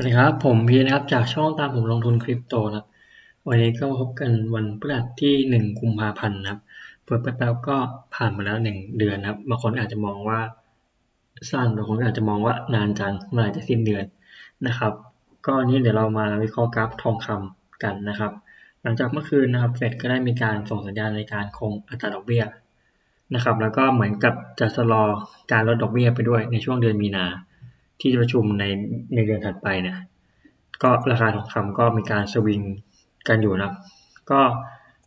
วัสดีครับผมพีนะครับจากช่องตามผมลงทุนคริปโตนะครับวันนี้ก็พบกันวันพฤหัสที่หนึ่งกุมภาพันธ์นะครับเปิดแป๊บๆก็ผ่านมาแล้วหนึ่งเดือนนะครับบางคนอาจจะมองว่าสั้นบางคนอาจจะมองว่านานจังเมื่อไหร่จะสิ้นเดือนนะครับ ก็นี้เดี๋ยวเรามาวิเคราะห์กราฟทองคำกันนะครับ หลังจากเมื่อคืนนะครับเฟดก็ได้มีการส่งสัญญาณในการคงอัตราดอกเบี้ยนะครับ แล้วก็เหมือนกับจะชะลอการลดดอกเบี้ยไปด้วยในช่วงเดือนมีนา ที่จะประชุมในในเดือนถัดไปเนี่ยก็ราคาทองคำก็มีการสวิงกันอยู่นะก็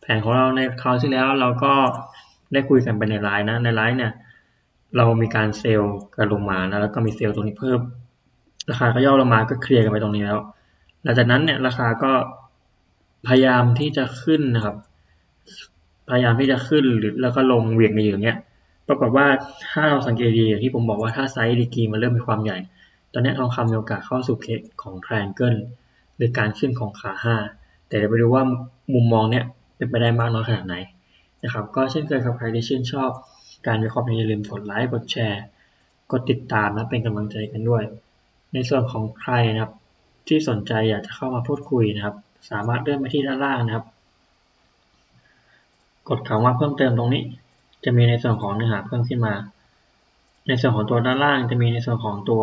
แผนของเราในคราวที่แล้วเราก็ได้คุยกันไปในไลน์นะในไลน์เนี่ยเรามีการเซลล์กันลงมานะแล้วก็มีเซลล์ตรงนี้เพิ่ม ราคาก็ย่อลงมาก็เคลียร์กันไปตรงนี้แล้ว หลังจากนั้นเนี่ยราคาก็พยายามที่จะขึ้นนะครับ พยายามที่จะขึ้นหรือแล้วก็ลงเวียงในอย่างเงี้ยปรากฏว่าถ้าเราสังเกตดีอย่างที่ผมบอกว่าถ้าไซส์ดีกีมันเริ่มมีความใหญ่ ตอนนี้ทองคำมีโอกาสเข้าสู่เคสของ triangle หรือการขึ้นของขาห้าแต่เดี๋ยวไปดูว่ามุมมองเนี้ยเป็นไปได้มากน้อยขนาดไหนนะครับก็เช่นเคยครับใครที่ชื่นชอบการวิเคราะห์อย่าลืมกดไลค์กดแชร์ กดติดตามนะเป็นกำลังใจกันด้วย ในส่วนของใครนะครับ ที่สนใจอยากจะเข้ามาพูดคุยนะครับ สามารถเลื่อนไปที่ด้านล่างนะครับ กดคำว่าเพิ่มเติมตรงนี้ จะมีในส่วนของเนื้อหาเพิ่มขึ้นมา ในส่วนของตัวด้านล่างจะมีในส่วนของตัว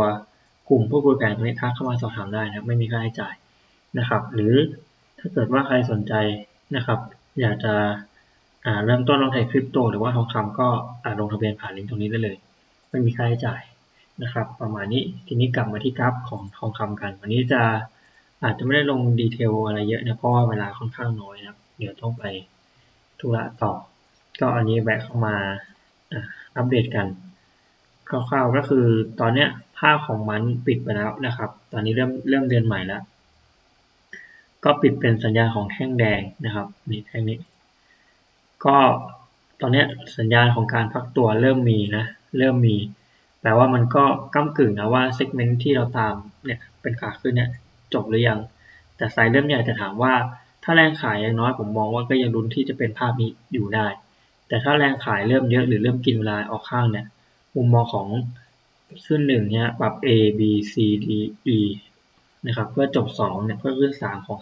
กลุ่มผู้บริการตรงนี้ทักเข้ามาสอบถามได้นะครับ ไม่มีค่าใช้จ่ายนะครับ หรือถ้าเกิดว่าใครสนใจนะครับ อยากจะเริ่มต้นลงทุนคริปโตหรือว่าทองคำก็ลงทะเบียนผ่านลิงก์ตรงนี้ได้เลย ไม่มีค่าใช้จ่ายนะครับ ประมาณนี้ทีนี้กลับมาที่กราฟของทองคำกัน วันนี้จะอาจจะไม่ได้ลงดีเทลอะไรเยอะนะเพราะว่าเวลาค่อนข้างน้อยนะครับ เดี๋ยวต้องไปธุระต่อ ก็อันนี้แวะเข้ามาอัปเดตกัน คร่าวๆก็คือตอนเนี้ยภาพของมันปิดไปแล้วนะครับ ตอนนี้เริ่มเริ่มเดือนใหม่แล้ว ก็ปิดเป็นสัญญาณของแท่งแดงนะครับนี่แท่งนี้ ก็ตอนนี้สัญญาณของการพักตัวเริ่มมีนะ เริ่มมีแปลว่ามันก็ก้ากึ่งนะว่าเซกเมนต์ที่เราตามเนี่ยเป็นขาขึ้นเนี่ยจบหรือยัง แต่สายเริ่มใหญ่จะถามว่าถ้าแรงขายย่างน้อยผมมองว่าก็ยังลุ้นที่จะเป็นภาพนี้อยู่ได้ แต่ถ้าแรงขายเริ่มเยอะหรือเริ่มกินเวลาออกข้างเนี่ย มุมมองของขึ้นหนึ่งเนี่ยปรับ A B C D E นะครับเพื่อจบ2เนี่ยเพื่อขึ้น 3 ของ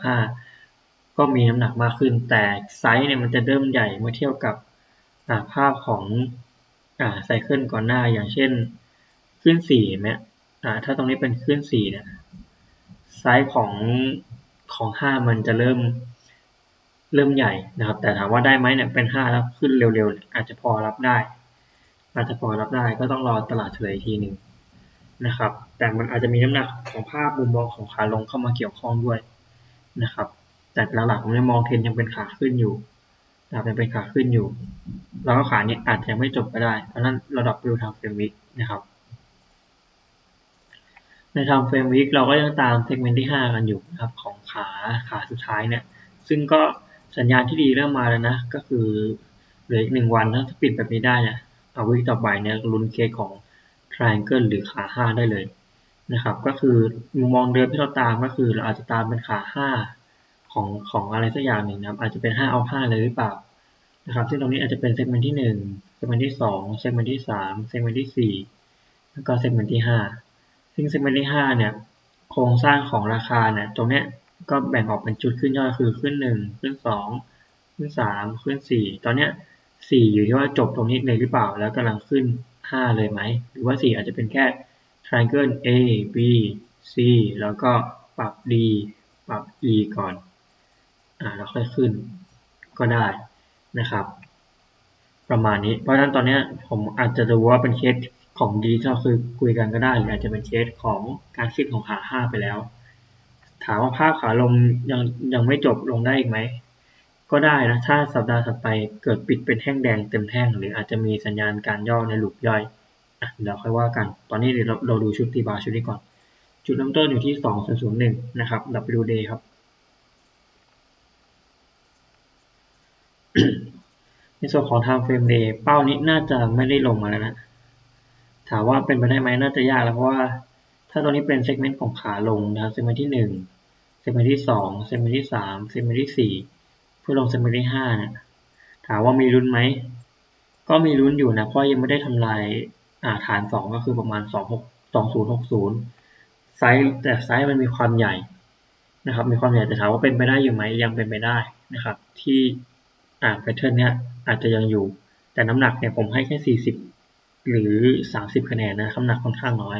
5 ก็มีน้ำหนักมากขึ้น แต่ไซส์เนี่ยมันจะเริ่มใหญ่เมื่อเทียบกับภาพของไซเคิลก่อนหน้าอย่างเช่นขึ้น4เนี่ยถ้าตรงนี้เป็นขึ้น4เนี่ยไซส์ของของ 5 มันจะเริ่มเริ่มใหญ่นะครับ แต่ถามว่าได้ไหมเนี่ยเป็น 5 แล้วขึ้นเร็วๆ อาจจะพอรับได้ อาจจะพอรับได้ก็ต้องรอตลาดเฉลยทีหนึ่งนะครับ แต่มันอาจจะมีน้ำหนักของภาพมุมมองของขาลงเข้ามาเกี่ยวข้องด้วยนะครับ แต่หลักๆผมมองเทรนยังเป็นขาขึ้นอยู่นะครับยังเป็นขาขึ้นอยู่ แล้วก็ขาเนี่ยอาจจะยังไม่จบก็ได้เพราะนั้นเราดอกวิวทางเฟรมวิกนะครับ ในทางเฟรมวิกเราก็ยังตามเซกเมนต์ที่ 5 กันอยู่นะครับของขาขาสุดท้ายเนี่ย ซึ่งก็สัญญาณที่ดีเริ่มมาแล้วนะ ก็คือเหลืออีกหนึ่งวันถ้าปิดแบบนี้ได้เนี่ย วิกต่อไปเนี่ยลุ้นเคสของ triangle หรือขาห้าได้เลยนะครับ ก็คือมุมมองเดิมที่เราตามก็คือเราอาจจะตามเป็นขาห้าของของอะไรสักอย่างหนึ่งนะครับ อาจจะเป็นห้าเอาห้าเลยหรือเปล่านะครับ ซึ่งตรงนี้อาจจะเป็นเซกเมนต์ที่หนึ่งเซกเมนต์ที่สองเซกเมนต์ที่สามเซกเมนต์ที่สี่แล้วก็เซกเมนต์ที่ห้าซึ่งเซกเมนต์ที่ห้าเนี่ย โครงสร้างของราคาเนี่ย ตรงเนี้ยก็แบ่งออกเป็นจุดขึ้นย่อยคือขึ้นหนึ่งขึ้นสองขึ้นสามขึ้นสี่ตอนเนี้ย สี่อยู่ที่ว่าจบตรงนี้เลยหรือเปล่า แล้วกำลังขึ้นห้าเลยไหม หรือว่าสี่อาจจะเป็นแค่ triangle A B C แล้วก็ปรับ D ปรับ E ก่อนอ่าแล้วค่อยขึ้นก็ได้นะครับ ประมาณนี้ เพราะฉะนั้นตอนนี้ผมอาจจะดูว่าเป็นเคสของดีที่เราคือคุยกันก็ได้หรืออาจจะเป็นเคสของการขึ้นของขาห้าไปแล้ว ถามว่าภาพขาลงยังยังไม่จบลงได้อีกไหม ก็ได้นะ ถ้าสัปดาห์ถัดไปเกิดปิดเป็นแท่งแดงเต็มแท่ง หรืออาจจะมีสัญญาณการย่อในหลุมย่อยอะเดี๋ยวค่อยว่ากัน ตอนนี้เดี๋ยวเราเราดูชุดตีบาชุดนี้ก่อน จุดเริ่มต้นอยู่ที่สองศูนย์ศูนย์หนึ่งนะครับ W day ครับ ในส่วนของ time frame day เป้านี้น่าจะไม่ได้ลงมาแล้วนะ ถามว่าเป็นไปได้ไหมน่าจะยากแล้วเพราะว่า ถ้าตรงนี้เป็นเซกเมนต์ของขาลงนะครับเซกเมนต์ที่หนึ่งเซกเมนต์ที่สองเซกเมนต์ที่สามเซกเมนต์ที่สี่ พื่อลงเซมเบอร์ที่ห้าเนี่ยถามว่ามีลุ้นไหม ก็มีลุ้นอยู่นะ เพราะยังไม่ได้ทำลายาฐานสองก็คือประมาณสองหกสองศูนย์หกศูนย์ไซส์แต่ไซส์มันมีความใหญ่นะครับ มีความใหญ่แต่ถามว่าเป็นไปได้อยู่ไหมยังเป็นไปได้นะครับ ที่อ่าแพทเทิร์นเนี้ยอาจจะยังอยู่ แต่น้ำหนักเนี่ยผมให้แค่ 40 หรือ 30 คะแนนนะน้ำหนักค่อนข้างน้อย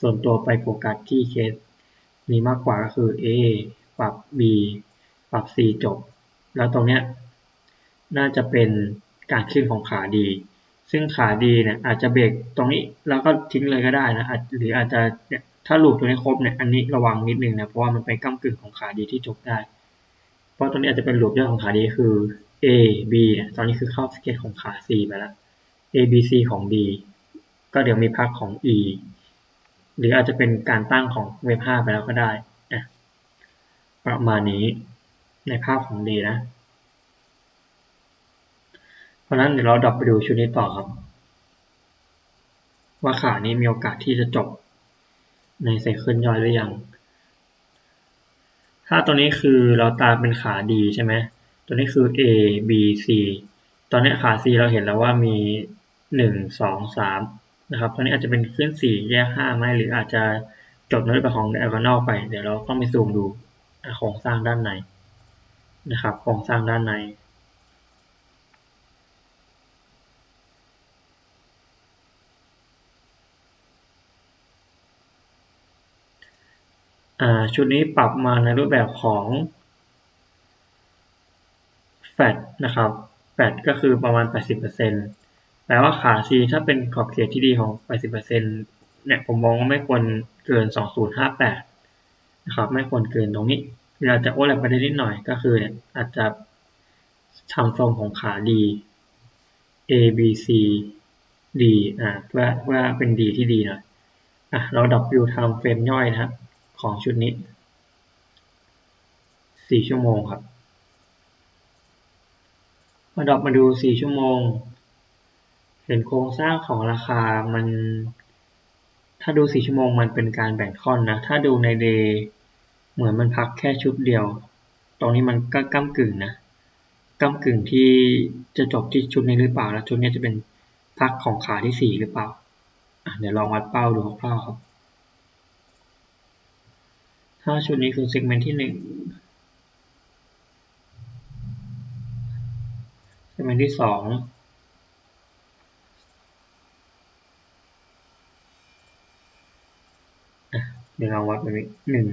ส่วนตัวไปโฟกัสที่เคสนี้มากกว่าก็คือ A ปรับ B ปรับ C จบ แล้วตรงเนี้ยน่าจะเป็นการขึ้นของขาดี ซึ่งขาดีเนี่ยอาจจะเบรกตรงนี้แล้วก็ทิ้งเลยก็ได้นะหรืออาจจะเนี่ยถ้าหลุดตัวนี้ครบเนี่ยอันนี้ระวังนิดนึงนะเพราะว่ามันไปก้ากึ่งของขาดีที่จบได้ เพราะตรงนี้อาจจะเป็นหลุดย่อยของขาดีคือ A B เนี่ยตอนนี้คือเข้าสเก็ตของขา C ไปแล้ว A B C ของ D ก็เดี๋ยวมีพักของ E หรืออาจจะเป็นการตั้งของเว็บ5ไปแล้วก็ได้นะประมาณนี้ ในภาพของ D นะ เพราะนั้นเดี๋ยวเราดับไปดูชุดนี้ต่อครับ ว่าขานี้มีโอกาสที่จะจบในไซเคิลย่อยหรือยัง ถ้าตัวนี้คือเราตามเป็นขาดีใช่ไหม ตัวนี้คือ A B C ตอนนี้ขา C เราเห็นแล้วว่ามีหนึ่งสองสามนะครับตัวนี้อาจจะเป็นขึ้นสี่แยกห้าไหมหรืออาจจะจบด้วยประของ diagonal ไป เดี๋ยวเราต้องไปซูมดูโครงสร้างด้านใน นะครับโครงสร้างด้านในชุดนี้ปรับมาในรูปแบบของแฟดนะครับแฟดก็คือประมาณ 80%แปลว่าขา C ถ้าเป็นขอบเขตที่ดีของ 80%เนี่ยผมมองว่าไม่ควรเกิน 2058 นะครับ ไม่ควรเกินตรงนี้ เวลาจะโอเวอร์แลปไปได้นิดหน่อยก็คือเนี่ยอาจจะทำทรงของขาดี A B C D อ่าเพื่อเพื่อเป็นดีที่ดีหน่อยอะเราดับวิวทำเฟรมย่อยนะครับของชุดนี้ 4 ชั่วโมงครับมาดรอปมาดู 4 ชั่วโมง เห็นโครงสร้างของราคามัน ถ้าดู 4 ชั่วโมงมันเป็นการแบ่งท่อนนะ ถ้าดูในเดย์ เหมือนมันพักแค่ชุดเดียว ตรงนี้มันก็ก้ากึ่งนะก้ากึ่งที่จะจบที่ชุดนี้หรือเปล่า แล้วชุดนี้จะเป็นพักของขาที่4หรือเปล่า เดี๋ยวลองวัดเป้าดูคร่าวๆครับ ถ้าชุดนี้คือ segment ที่หนึ่ง segment ที่สองเดี๋ยวเราวัดไปหนึ่ง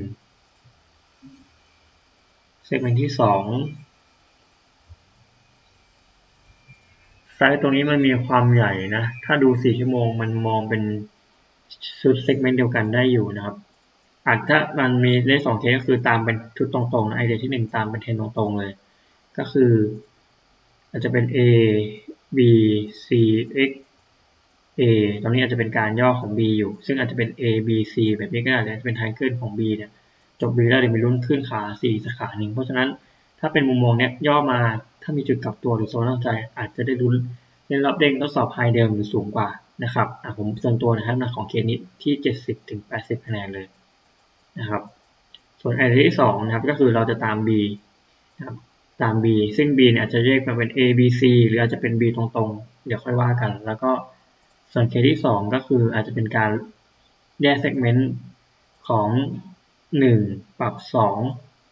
segment ที่สองไซส์ตรงนี้มันมีความใหญ่นะ ถ้าดูสี่ชั่วโมงมันมองเป็นชุดเซกเมนต์เดียวกันได้อยู่นะครับอาจถ้ามันมีเลขสองเคสก็คือตามเป็นชุดตรงๆนะไอเดียที่หนึ่งตามเป็นเทนตรงๆเลย ก็คืออาจจะเป็น A B C X A ตรงนี้อาจจะเป็นการย่อของ B อยู่ ซึ่งอาจจะเป็น A B C แบบนี้ก็อาจจะเป็นไทเกิลของ B เนี่ย จบ B แล้วเดี๋ยวมีรุ่นขึ้นขา C สาขาหนึ่งเพราะฉะนั้นถ้าเป็นมุมมองเนี้ยย่อมาถ้ามีจุดกลับตัวหรือโซนตั้งใจ อาจจะได้รุ้นในรอบเด้งทดสอบไฮเดิมหรือสูงกว่านะครับผมส่วนตัวนะครับนะของเคสนี้ที่ 70-80คะแนนเลยนะครับ ส่วนไอเดียที่สองนะครับก็คือเราจะตาม B นะครับตาม B ซึ่ง B เนี่ยอาจจะแยกมาเป็น A B C หรืออาจจะเป็น B ตรงๆ เดี๋ยวค่อยว่ากัน แล้วก็ส่วนเคที่สองก็คืออาจจะเป็นการแยกเซกเมนต์ของ หนึ่งปรับสอง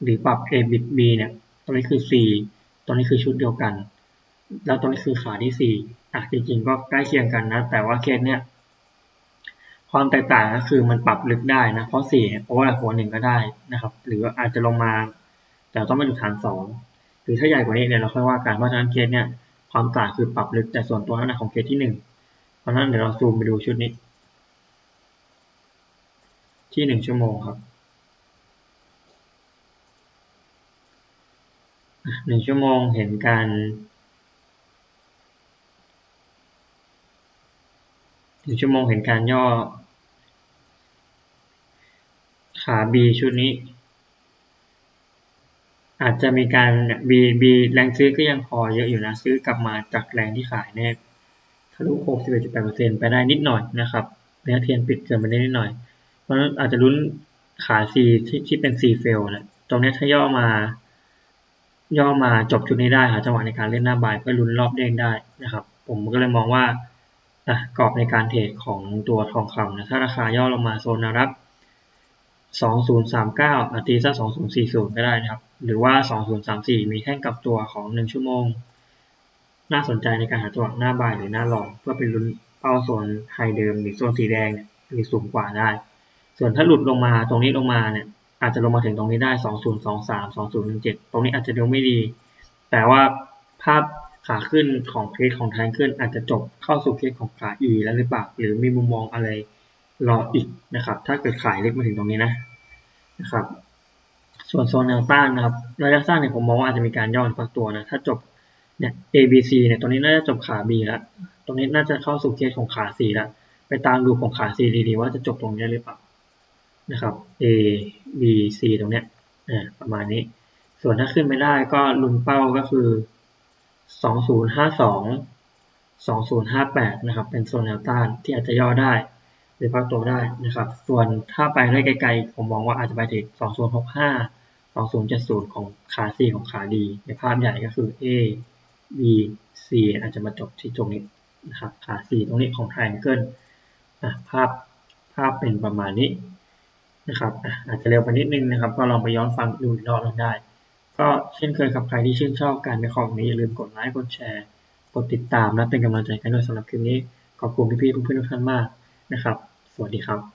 หรือปรับ A บิด B เนี่ยตรงนี้คือ C ตรงนี้คือชุดเดียวกัน แล้วตรงนี้คือขาที่สี่อะจริงๆก็ใกล้เคียงกันนะ แต่ว่าเคสเนี่ยความแตกต่างก็คือมันปรับลึกได้นะ เพราะสี่โอเวอร์หัวหนึ่งก็ได้นะครับ หรืออาจจะลงมา แต่ต้องไม่ดูฐานสองหรือถ้าใหญ่กว่านี้เนี่ยเราค่อยว่ากันเพราะฉะนั้นเคสเนี่ยความต่างคือปรับลึกแต่ส่วนตัวนั้นของเคสที่หนึ่งเพราะฉะนั้นเดี๋ยวเราซูมไปดูชุดนี้ ที่หนึ่งชั่วโมงครับ หนึ่งชั่วโมงเห็นการหนึ่งชั่วโมงเห็นการย่อ ขา B ชุดนี้ อาจจะมีการ B B แรงซื้อก็ยังพอเยอะอยู่นะ ซื้อกลับมาจากแรงที่ขายเนี่ยทะลุ 61.8%ไปได้นิดหน่อยนะครับเนื้อเทียนปิดเกินไปได้นิดหน่อย เพราะนั้นอาจจะรุ้นขา C ที่ที่เป็น C fail นะ ตรงนี้ถ้าย่อมา ย่อมาจบชุดนี้ได้หาจังหวะในการเล่นหน้าบายเพื่อลุ้นรอบเด้งได้นะครับ ผมก็เลยมองว่ากรอบในการเทรดของตัวทองคำนะถ้าราคาย่อลงมาโซนรับ 2039อาตีซะ2040 ก็ได้นะครับ หรือว่า 2034 มีแท่งกับตัวของ 1 ชั่วโมง น่าสนใจในการหาตังหวะหน้าบายหรือหน้าลอง เพื่อไปลุ้นเป้าโซนไฮเดิมหรือโซนสีแดงเนี่ยหรือสูงกว่าได้ ส่วนถ้าหลุดลงมาตรงนี้ลงมาเนี่ย อาจจะลงมาถึงตรงนี้ได้ 2023 2017 ตรงนี้อาจจะดูไม่ดี แต่ว่าภาพขาขึ้นของเคสของแทงขึ้น อาจจะจบเข้าสู่เคสของขา E แล้วหรือเปล่า หรือมีมุมมองอะไรรออีกนะครับ ถ้าเกิดขายเล็กมาถึงตรงนี้นะนะครับ ส่วนโซนแนวต้านนะครับระยะสั้นเนี่ยผมมองว่าอาจจะมีการย่อพักตัวนะ ถ้าจบเนี่ย A B C เนี่ยตรงนี้น่าจะจบขา B แล้ว ตรงนี้น่าจะเข้าสู่เคสของขา C แล้ว ไปตามดูของขา C ดีๆว่าจะจบตรงนี้หรือเปล่านะครับ A B C ตรงเนี้ยประมาณนี้ ส่วนถ้าขึ้นไม่ได้ก็ลุนเป้าก็คือ 2052 2058 นะครับ เป็นโซนแนวต้านที่อาจจะย่อได้ หรือพักตัวได้นะครับ ส่วนถ้าไปได้ไกลๆ ผมมองว่าอาจจะไปถึง 2065 2070 ของขา C ของขาดี ในภาพใหญ่ก็คือ A B C อาจจะมาจบที่ตรงนี้นะครับ ขา C ตรงนี้ของ Triangle ภาพภาพเป็นประมาณนี้ นะครับอาจจะเร็วไปนิดนึงนะครับ ก็ลองไปย้อนฟังดูอีกรอบนึงได้ ก็เช่นเคยครับใครที่ชื่นชอบการในของนี้อย่าลืมกดไลค์กดแชร์ กดติดตามและเป็นกำลังใจกันด้วยสำหรับคลิปนี้ ขอบคุณพี่ๆเพื่อนๆทุกท่านมากนะครับ สวัสดีครับ